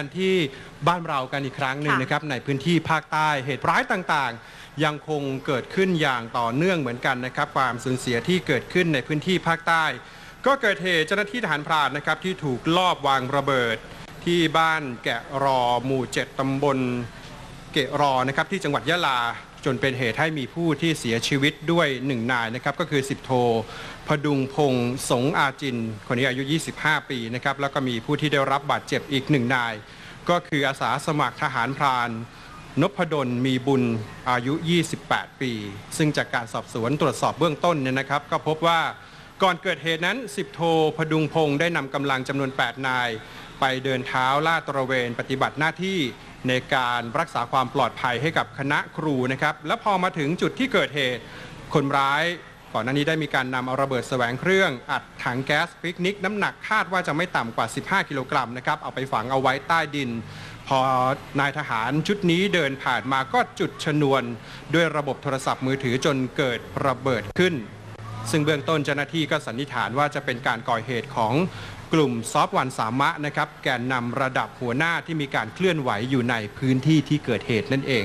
กันที่บ้านเรากันอีกครั้งหนึ่งค่ะนะครับในพื้นที่ภาคใต้เหตุร้ายต่างๆ ยังคงเกิดขึ้นอย่างต่อเนื่องเหมือนกันนะครับ ความสูญเสียที่เกิดขึ้นในพื้นที่ภาคใต้ ก็เกิดเหตุเจ้าหน้าที่ทหารพรานนะครับที่ถูกลอบวางระเบิด ที่บ้านแกะรอหมู่เจ็ดตำบลเกะรอนะครับที่จังหวัดยะลา จนเป็นเหตุให้มีผู้ที่เสียชีวิตด้วยหนึ่งนายนะครับก็คือสิบโทพดุงพงษ์สงอาจิน คนนี้อายุ 25 ปีนะครับแล้วก็มีผู้ที่ได้รับบาดเจ็บอีกหนึ่งนาย ก็คืออาสาสมัครทหารพรานนพดลมีบุญอายุ 28 ปี ซึ่งจากการสอบสวนตรวจสอบเบื้องต้นเนี่ยนะครับ ก็พบว่าก่อนเกิดเหตุนั้น 10 โทพดุงพงษ์ได้นำกำลังจำนวน 8 นาย ไปเดินเท้าลาดตระเวนปฏิบัติหน้าที่ ในการรักษาความปลอดภัยให้กับคณะครูนะครับและพอมาถึงจุดที่เกิดเหตุ คนร้ายก่อนหน้านี้ได้มีการนำเอาระเบิดแสวงเครื่อง อัดถังแก๊สปิกนิก น้ำหนักคาดว่าจะไม่ต่ำกว่า 15 กิโลกรัมนะครับเอาไปฝังเอาไว้ใต้ดิน พอนายทหารชุดนี้เดินผ่านมาก็จุดชนวน ด้วยระบบโทรศัพท์มือถือจนเกิดระเบิดขึ้น ซึ่งเบื้องต้นเจ้าหน้าที่ก็สันนิษฐานว่าจะเป็นการก่อเหตุของกลุ่มซอฟต์วันสามะนะครับแกนนำระดับหัวหน้าที่มีการเคลื่อนไหวอยู่ในพื้นที่ที่เกิดเหตุนั่นเอง